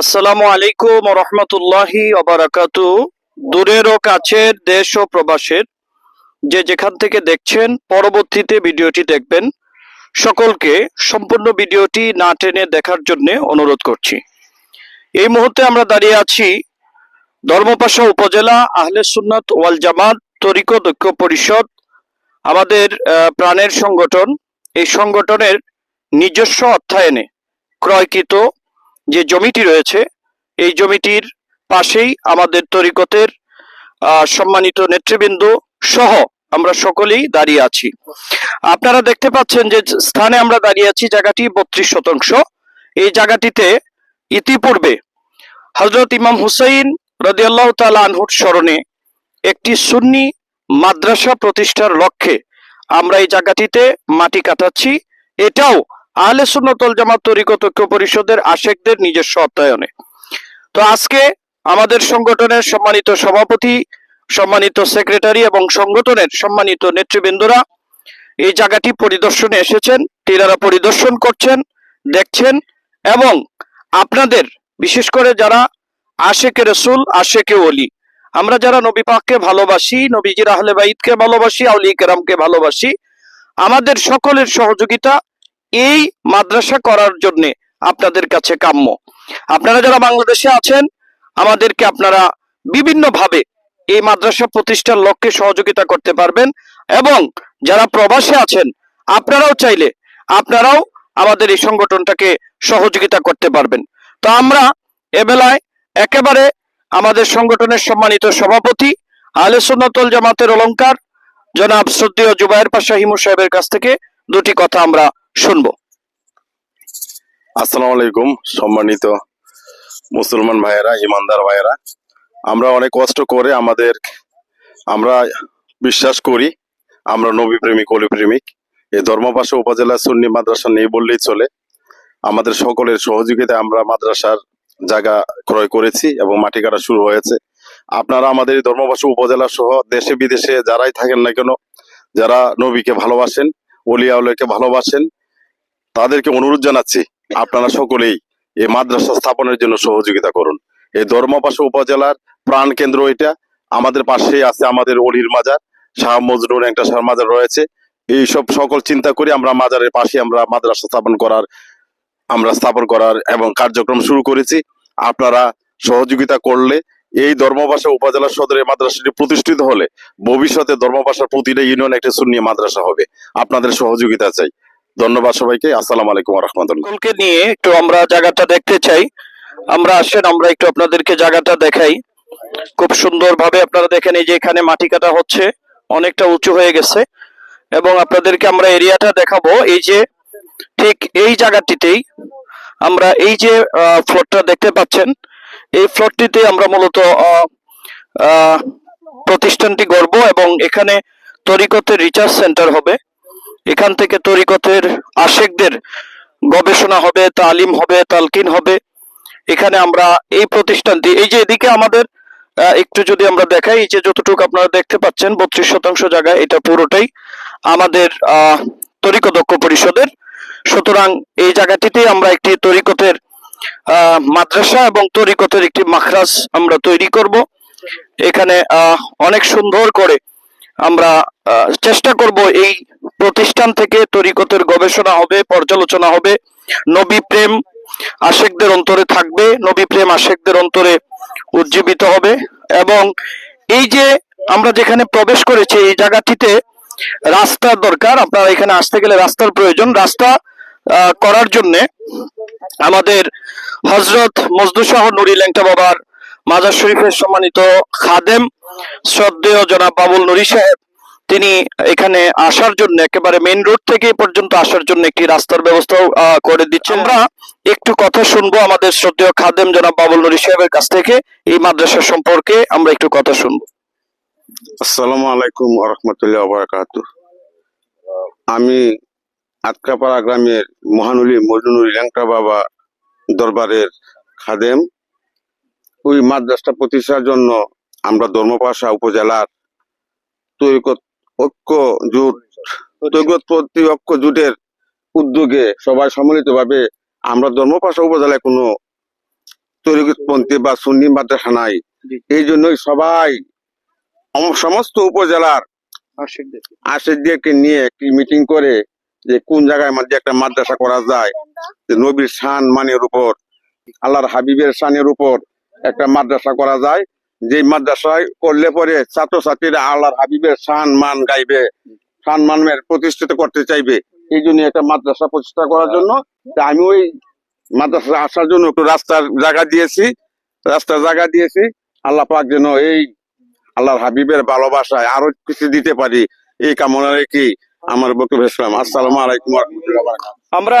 আসসালামু আলাইকুম রহমতুল্লাহি অবরাকাতু দূরের ও কাছের দেশ ও প্রবাসের যে যেখান থেকে দেখছেন, পরবর্তীতে ভিডিওটি দেখবেন। সকলকে সম্পূর্ণ ভিডিওটি না টেনে দেখার জন্য অনুরোধ করছি। এই মুহূর্তে আমরা দাঁড়িয়ে আছি ধর্মপাশা উপজেলা আহলে সুন্নাত ওয়াল জামাত তরিকত ঐক্য পরিষদ, আমাদের প্রাণের সংগঠন। এই সংগঠনের নিজস্ব অর্থায়নে ক্রয়কৃত যে জমিটি রয়েছে, এই জমিটির পাশেই আমাদের তরিকতের সম্মানিত নেতৃবৃন্দ সহ আমরা সকলেই দাঁড়িয়ে আছি। আপনারা দেখতে পাচ্ছেন যে স্থানে আমরা দাঁড়িয়ে আছি জায়গাটি বত্রিশ শতাংশ। এই জায়গাটিতে ইতিপূর্বে হজরত ইমাম হুসাইন রদিয়াল্লাহ তালা আনহুর স্মরণে একটি সুন্নি মাদ্রাসা প্রতিষ্ঠার লক্ষ্যে আমরা এই জায়গাটিতে মাটি কাটাচ্ছি। এটাও আহলে সুন্নতল জামাত তরিকত ঐক্য পরিষদের আশেকদের নিজস্ব অর্থায়নে তো আজকে আমাদের সংগঠনের সম্মানিত সভাপতি, সম্মানিত সেক্রেটারি এবং সংগঠনের সম্মানিত নেতৃবৃন্দরা এই জায়গাটি পরিদর্শনে এসেছেন, তিনারা পরিদর্শন করছেন, দেখছেন এবং আপনাদের, বিশেষ করে যারা আশেকে রসুল, আশেকে অলি আমরা যারা নবী পাককে ভালোবাসি নবীজির আহলে বাইদকে ভালোবাসি আউলি কেরামকে ভালোবাসি, আমাদের সকলের সহযোগিতা এই মাদ্রাসা করার জন্য আপনাদের কাছে কাম্য। আপনারা যারা বাংলাদেশে আছেন, আমাদেরকে আপনারা বিভিন্ন ভাবে এই মাদ্রাসা প্রতিষ্ঠার লক্ষ্যে সহযোগিতা করতে পারবেন এবং যারা প্রবাসে আছেন, আপনারাও চাইলে আপনারাও আমাদের এই সংগঠনটাকে সহযোগিতা করতে পারবেন। তো আমরা এবেলায় একেবারে আমাদের সংগঠনের সম্মানিত সভাপতি আলে জামাতের অলংকার জনাব শ্রদ্ধেয় জুবাইর পাশা হিমু সাহেবের কাছ থেকে দুটি কথা আমরা শুনব। আসসালামু আলাইকুম, সম্মানিত মুসলমান ভাইয়েরা, ইমানদার ভাইয়েরা। আমরা অনেক কষ্ট করে আমাদের, আমরা বিশ্বাস করি, আমরা নবী প্রেমিক অলি প্রেমিক এই ধর্মপাশা উপজেলা সুন্নি মাদ্রাসা নেই বললেই চলে। আমাদের সকলের সহযোগিতায় আমরা মাদ্রাসার জায়গা ক্রয় করেছি এবং মাটি কাটা শুরু হয়েছে। আপনারা আমাদের এই ধর্মপাশা উপজেলা সহ দেশে বিদেশে যারাই থাকেন না কেন, যারা নবীকে ভালোবাসেন, অলিয়াউলকে ভালোবাসেন তাদেরকে অনুরোধ জানাচ্ছি আপনারা সকলেই এই মাদ্রাসা স্থাপনের জন্য সহযোগিতা করুন। এই ধর্মপাশা উপজেলার প্রাণ কেন্দ্র এটা। আমাদের পাশেই আছে আমাদের অলির মাজার, শাহ মজরুর একটা শাহ মাজার রয়েছে। এই সব সকল চিন্তা করে আমরা মাজারের পাশে আমরা মাদ্রাসা স্থাপন করার, আমরা স্থাপন করার এবং কার্যক্রম শুরু করেছি। আপনারা সহযোগিতা করলে এই ধর্মভাষা উপজেলা সদরে মাদ্রাসাটি প্রতিষ্ঠিত হলে ভবিষ্যতে ধর্মভাষার প্রতিটা ইউনিয়ন একটা শূন্য মাদ্রাসা হবে। আপনাদের সহযোগিতা চাই। ধন্যবাদ সবাইকে, আসসালাম আলাইকুম রহমতুল্লাহ সকলকে নিয়ে একটু আমরা জায়গাটা দেখতে চাই। আমরা আসেন, আমরা একটু আপনাদেরকে জায়গাটা দেখাই। খুব সুন্দর ভাবে আপনারা দেখেন এই যে এখানে মাটি কাটা হচ্ছে, অনেকটা উঁচু হয়ে গেছে। এবং আপনাদেরকে আমরা এরিয়াটা দেখাবো। এই যে ঠিক এই জায়গাটিতেই আমরা এই যে ফ্লোরটা দেখতে পাচ্ছেন, এই ফ্লোরটিতে আমরা মূলত প্রতিষ্ঠানটি গড়ব এবং এখানে তরিকতের রিসার্চ সেন্টার হবে। এখান থেকে তরিকতের আশেকদের গবেষণা হবে, তালিম হবে, তালকিন হবে। এখানে আমরা এই প্রতিষ্ঠানটি, এই যে এদিকে আমাদের একটু যদি আমরা দেখাই, এই যে যতটুকু আপনারা দেখতে পাচ্ছেন, বত্রিশ শতাংশ জায়গায় এটা পুরোটাই আমাদের তরিকদক্ষ পরিষদের। সুতরাং এই জায়গাটিতে আমরা একটি তরিকতের মাদ্রাসা এবং তরিকতের একটি মাখরাজ আমরা তৈরি করব। এখানে অনেক সুন্দর করে আমরা চেষ্টা করব এই প্রতিষ্ঠান থেকে তরিকতের গবেষণা হবে, পর্যালোচনা হবে। নবী প্রেম আশেকদের অন্তরে থাকবে, নবী প্রেম আশেকদের অন্তরে উজ্জীবিত হবে এবং এই যে আমরা যেখানে প্রবেশ করেছি, এই জায়গাটিতে রাস্তার দরকার। আপনারা এখানে আসতে গেলে রাস্তার প্রয়োজন। রাস্তা করার জন্যে আমাদের হজরত মজদুসাহ নুরি ল্যাংটা বাবার মাজার শরীফের সম্মানিত খাদেম শ্রদ্ধেয় জনাব বাবুল নুরি সাহেব তিনি এখানে আসার জন্য একেবারে মেইন রোড থেকে পর্যন্ত আসার জন্য একটি রাস্তার ব্যবস্থাও আহ, করে দিচ্ছে আমরা একটু কথা শুনব আমাদের শ্রদ্ধেয় খাদেম জনাব বাবুল নুরি সাহেবের কাছ থেকে এই মাদ্রাসা সম্পর্কে আমরা একটু কথা শুনব। আসসালামু আলাইকুম রহমতুল্লাহ বারাকাতু। আমি আতকাপাড়া গ্রামের মহানুলি মজনুরি ল্যাংটা বাবা দরবারের খাদেম। ওই মাদ্রাসা প্রতিষ্ঠার জন্য আমরা ধর্মপাশা উপজেলার তৈকত ঐক্য জোট ঐক্য জোটের উদ্যোগে সবাই সম্মিলিতভাবে আমরা ধর্মপাশা উপজেলায় কোনো তরিকপন্থী বা সুন্নি মাদ্রাসা নাই। এই জন্যই সবাই সমস্ত উপজেলার আশেকদেরকে। নিয়ে একটি মিটিং করে যে কোন জায়গায় মধ্যে একটা মাদ্রাসা করা যায় যে নবীর শান মানের উপর আল্লাহর হাবিবের শানের উপর একটা মাদ্রাসা করা যায়। যে মাদ্রাসায় করলে পরে ছাত্রছাত্রীরা আল্লাহর হাবিবের শান মান গাইবে শান মানের প্রতিষ্ঠিত করতে চাইবে। এই জন্য একটা মাদ্রাসা প্রতিষ্ঠা করার জন্য। আমি ওই মাদ্রাসা আসার জন্য একটু রাস্তার জায়গা দিয়েছি, রাস্তার জায়গা দিয়েছি। আল্লাহ পাক যেন এই আল্লাহর হাবিবের ভালোবাসায় আরও কিছু দিতে পারি। এই কামনা রেখে আমার বক্তব্য আসসালামু আলাইকুম। আমরা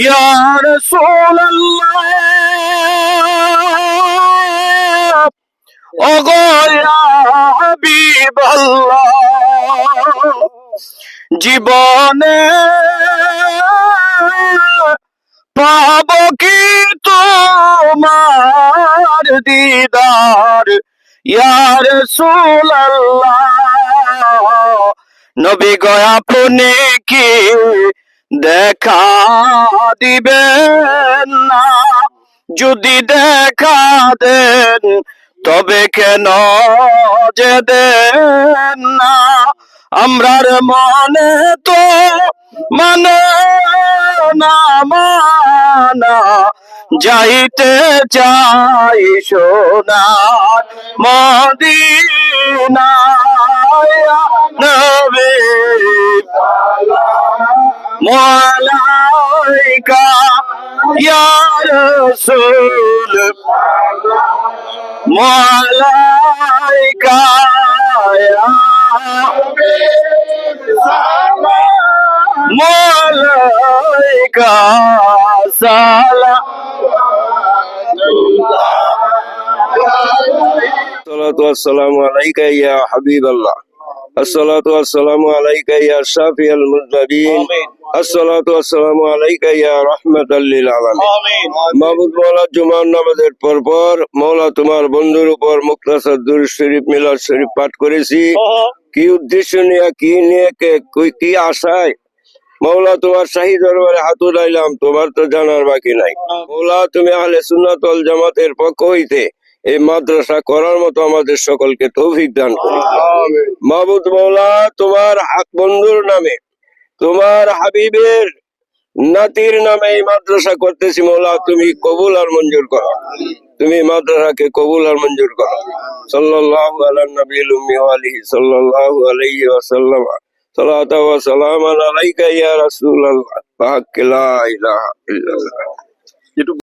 يا رسول الله ওগো ইয়া হাবিব আল্লাহ জীবনে পাব কি তোমার দিদার ইয়া রাসূল আল্লাহ নবী গো আপনি কি দেখা দিবেন না। যদি দেখা দেন, তবে কেন যে দেন না? আমরার মনে তো মানে না, মানা। যাইতে চাই সোনার মদিনা নবী। مولاك يا رسول. مولاك يا مولاك سلام. الله والصلاة والسلام عليك يا حبيب الله. আসসালাতু আসসালামু আলাইকা ইয়া শাফিয়াল মুজনাবিন আসসালাতু আসসালামু আলাইকা ইয়া রাহমাতাল লিল নামাজের পর পর তোমার বন্ধুর উপর মুক্তাসার দুরূদ শরীফ মিলাদ শরীফ পাঠ করেছি। কি উদ্দেশ্য নিয়ে কি নিয়ে কি আশায়? মৌলা তোমার শাহী দরবারে হাত উঠাইলাম তোমার তো জানার বাকি নাই। মৌলা তুমি আহলে সুন্নাতল জামাতের পক্ষ হইতে এই মাদ্রাসা করার মতো আমাদের সকলকে তৌফিক দান করো। মাহবুদ মৌলা তোমার বন্ধুর নামে, তোমার হাবিবের নাতির নামে এই মাদ্রাসা করতেছি মৌলা তুমি কবুল আর মঞ্জুর করো। তুমি মাদ্রাসাকে কবুল আর মঞ্জুর করো। সাল্লাল্লাহু আলা নবিল উম্মি আলিহি, সাল্লাল্লাহু আলাইহি ওয়া সাল্লাম। ওয়া